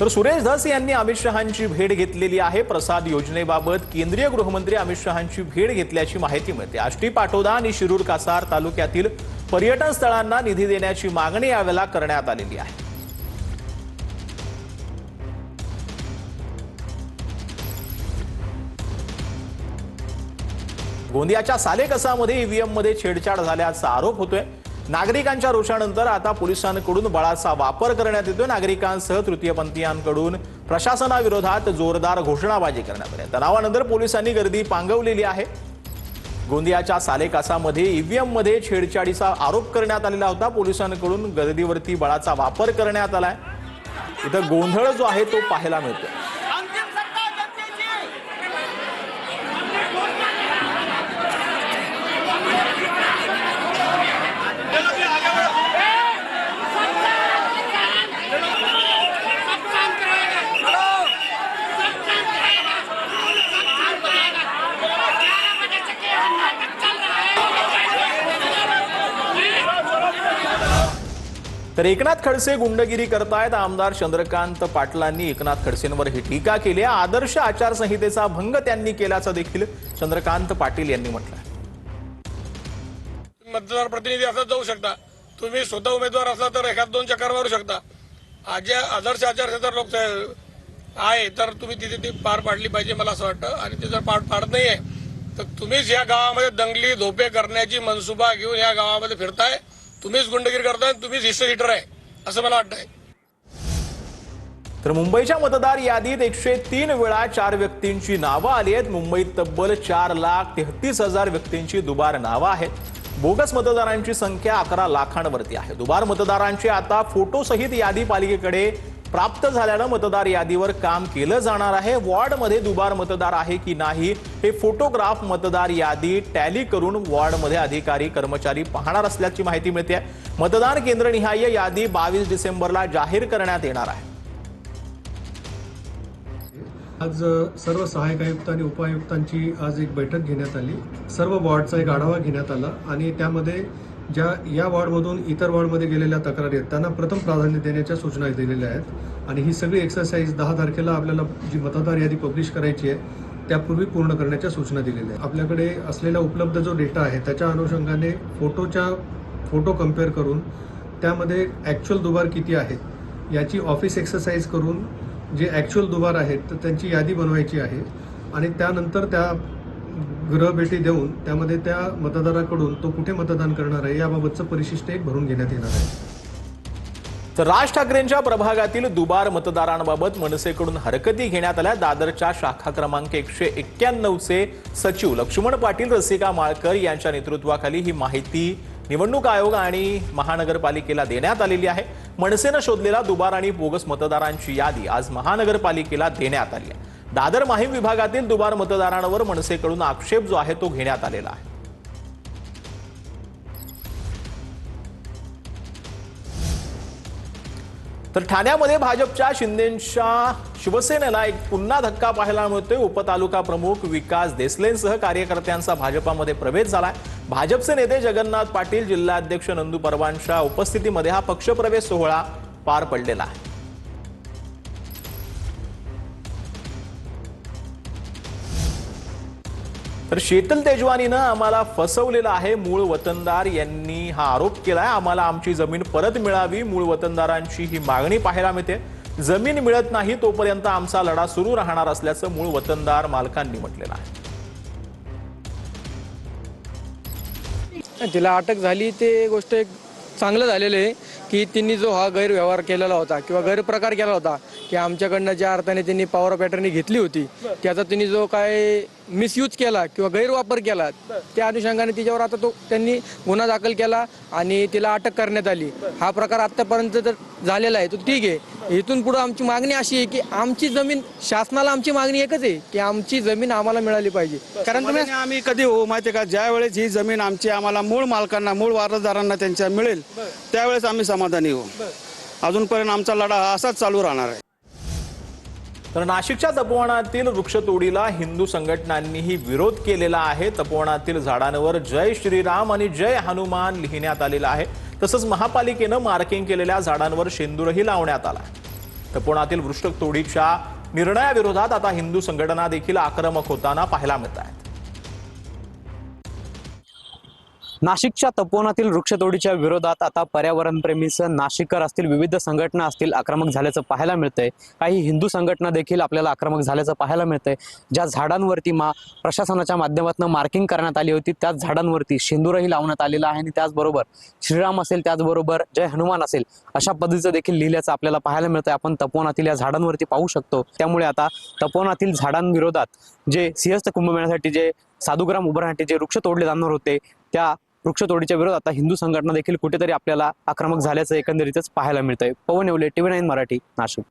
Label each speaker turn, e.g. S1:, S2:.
S1: तर सुरेश धस यांनी अमित शहांची भेट घेतलेली आहे प्रसाद योजनेबाबत. केंद्रीय गृहमंत्री अमित शहांची भेट घेतल्याची माहिती मिळते. आष्टी पाटोदा आणि शिरूर कासार तालुक्यातील पर्यटन स्थळांना निधी देण्याची मागणी यावेळेला करण्यात आलेली आहे. गोंदियाच्या सालेकसामध्ये ईव्हीएममध्ये छेडछाड झाल्याचा आरोप होतोय. नागरिकांच्या रोषानंतर आता पोलिसांकडून बळाचा वापर करण्यात येतोय. नागरिकांसह तृतीयपंथीयांकडून प्रशासनाविरोधात जोरदार घोषणाबाजी करण्यात आली तणावानंतर पोलिसांनी गर्दी पांगवलेली आहे. गोंदियाच्या सालेकासामध्ये ईव्हीएममध्ये छेडछाडीचा आरोप करण्यात आलेला होता. पोलिसांकडून गर्दीवरती बळाचा वापर करण्यात आलाय. इथं गोंधळ जो आहे तो पाहायला मिळतोय. तर एकनाथ खडसे गुंडगिरी करतायत. आमदार चंद्रकांत पाटलांनी एकनाथ खडसेंवर ही टीका केली आहे. आदर्श आचारसंहितेचा भंग त्यांनी केल्याचं देखील चंद्रकांत पाटील यांनी म्हटलं
S2: मतदार प्रतिनिधी असत जाऊ शकता. तुम्ही स्वतः उमेदवार असला तर एखाद दोन चक्कर मारू शकता. आज आदर्श आचारसंहिता लोक आहे तर तुम्ही तिथे ती पार पाडली पाहिजे मला असं वाटतं. आणि ते जर पार पाडत नाहीये तर तुम्हीच या गावामध्ये दंगली धोपे करण्याची मनसुबा घेऊन या गावामध्ये फिरताय. तुम्हीच गुंडगिरी करताय तुम्हीच हिस्से हिटर आहे असं मला वाटतंय.
S1: तर मुंबईच्या मतदार यादीत एकशे तीन वेळा चार व्यक्तींची नावं आली आहेत. मुंबईत तब्बल चार लाख तेहतीस हजार व्यक्तींची दुबार नावं आहेत. बोगस मतदारांची संख्या अकरा लाखांवरती आहे. दुबार मतदारांची आता फोटोसहित यादी पालिकेकडे प्राप्त झाल्यानं मतदार यादीवर काम केलं जाणार आहे. वॉर्डमध्ये दुबार मतदार आहे की नाही हे फोटोग्राफ मतदार यादी टॅली करून वॉर्डमध्ये अधिकारी कर्मचारी पाहणार असल्याची माहिती मिळते. मतदान केंद्रनिहाय यादी बावीस डिसेंबरला जाहीर करण्यात येणार आहे.
S3: आज सर्व सहाय्यक आयुक्त आणि उपायुक्तांची आज एक बैठक घेण्यात आली. सर्व वॉर्डचा एक आढावा घेण्यात आला आणि त्यामध्ये ज्या या वॉर्डमधून इतर वॉर्डमध्ये गेलेल्या तक्रारी आहेत त्यांना प्रथम प्राधान्य देण्याच्या सूचना दिलेल्या आहेत. आणि ही सगळी एक्सरसाइज दहा तारखेला आपल्याला जी मतदार यादी पब्लिश करायची आहे त्यापूर्वी पूर्ण करण्याच्या सूचना दिलेल्या आहेत. आपल्याकडे असलेला उपलब्ध जो डेटा आहे त्याच्या अनुषंगाने फोटोच्या फोटो कंपेअर करून त्यामध्ये ॲक्च्युअल दुबार किती आहेत याची ऑफिस एक्सरसाइज करून जे ॲक्च्युअल दुबार आहेत तर त्यांची यादी बनवायची आहे. आणि त्यानंतर त्या गृहभेटी देऊन त्यामध्ये त्या मतदाराकडून तो कुठे मतदान करणार आहे याबाबतचं परिशिष्ट एक भरून घेण्यात येणार आहे.
S1: तर राज ठाकरेंच्या प्रभागातील दुबार मतदारांबाबत मनसेकडून हरकती घेण्यात आल्या. दादरच्या शाखा क्रमांक एकशे एक्क्याण्णवचे सचिव लक्ष्मण पाटील रसिका माळकर यांच्या नेतृत्वाखाली ही माहिती निवडणूक आयोग आणि महानगरपालिकेला देण्यात आलेली आहे. मनसेनं शोधलेला दुबार आणि बोगस मतदारांची यादी आज महानगरपालिकेला देण्यात आली आहे. दादर माहीम विभागातील दुबार मतदारांवर मनसेकडून आक्षेप जो आहे तो घेण्यात आलेला आहे. तर ठाण्यामध्ये भाजपच्या शिंदेच्या शिवसेनेला एक पुन्हा धक्का पाहायला मिळतोय. उपतालुका प्रमुख विकास देसलेंसह कार्यकर्त्यांचा भाजपामध्ये प्रवेश झालाय. भाजपचे नेते जगन्नाथ पाटील जिल्हाध्यक्ष नंदू परवांच्या उपस्थितीमध्ये हा पक्षप्रवेश सोहळा पार पडलेला आहे. तर शीतल तेजवानीनं आम्हाला फसवलेलं आहे मूळ वतनदार यांनी हा आरोप केलाय. आम्हाला आमची जमीन परत मिळावी मूळ वतनदारांची ही मागणी पाहायला मिळते. जमीन मिळत नाही तोपर्यंत आमचा लढा सुरू राहणार असल्याचं मूळ वतनदार मालकांनी म्हटलेलं आहे.
S4: तिला अटक झाली ते गोष्ट एक चांगलं झालेलं आहे की त्यांनी जो हा गैरव्यवहार केलेला होता किंवा गैरप्रकार केला होता की आमच्याकडनं ज्या अर्थाने त्यांनी पॉवर ऑफ अटर्नी घेतली होती त्याचा त्यांनी जो काय मिसयूज केला किंवा गैरवापर केला त्या अनुषंगाने तिच्यावर आता तो त्यांनी गुन्हा दाखल केला आणि तिला अटक करण्यात आली. हा प्रकार आतापर्यंत जर झालेला आहे तो ठीक आहे. इथून पुढे आमची मागणी अशी आहे की आमची जमीन शासनाला आमची मागणी एकच आहे की आमची जमीन आम्हाला मिळाली पाहिजे. कारण तुम्ही
S5: आम्ही कधी होऊ माहितीये का? ज्या वेळेस ही जमीन आमची आम्हाला मूळ मालकांना मूळ वारसदारांना त्यांच्या मिळेल त्यावेळेस आम्ही समाधानी होऊ अजूनपर्यंत आमचा लढा हा असाच चालू राहणार आहे.
S1: तर नाशिकच्या तपोवनातील वृक्षतोडीला हिंदू संघटनांनीही विरोध केलेला आहे. तपोवनातील झाडांवर जय श्रीराम आणि जय हनुमान लिहिण्यात आलेलं आहे. तसंच महापालिकेनं मार्किंग केलेल्या झाडांवर शेंदूरही लावण्यात आला तपोवनातील वृक्षतोडीच्या निर्णयाविरोधात आता हिंदू संघटना देखील आक्रमक होताना पाहायला मिळत आहे.
S6: नाशिकच्या तपोवनातील वृक्षतोडीच्या विरोधात आता पर्यावरणप्रेमीचं नाशिककर असतील विविध संघटना असतील आक्रमक झाल्याचं पाहायला मिळतंय. काही हिंदू संघटना देखील आपल्याला आक्रमक झाल्याचं पाहायला मिळतंय. ज्या झाडांवरती मा प्रशासनाच्या माध्यमातून मार्किंग करण्यात आली होती त्याच झाडांवरती शेंदूरही लावण्यात आलेला आहे आणि त्याचबरोबर श्रीराम असेल त्याचबरोबर जय हनुमान असेल अशा पद्धतीचं देखील लिहिल्याचं आपल्याला पाहायला मिळतंय. आपण तपोवनातील या झाडांवरती पाहू शकतो. त्यामुळे आता तपोवनातील झाडांविरोधात जे सिंहस्थ कुंभमेळ्यासाठी जे साधुग्राम उभारण्यासाठी जे वृक्ष तोडले जाणार होते त्या वृक्षतोडीच्या विरोधात आता हिंदू संघटना देखील कुठेतरी आपल्याला आक्रमक झाल्याचं एकंदरीतच पाहायला मिळतंय. Pawan Yewale TV nine Marathi Nashik.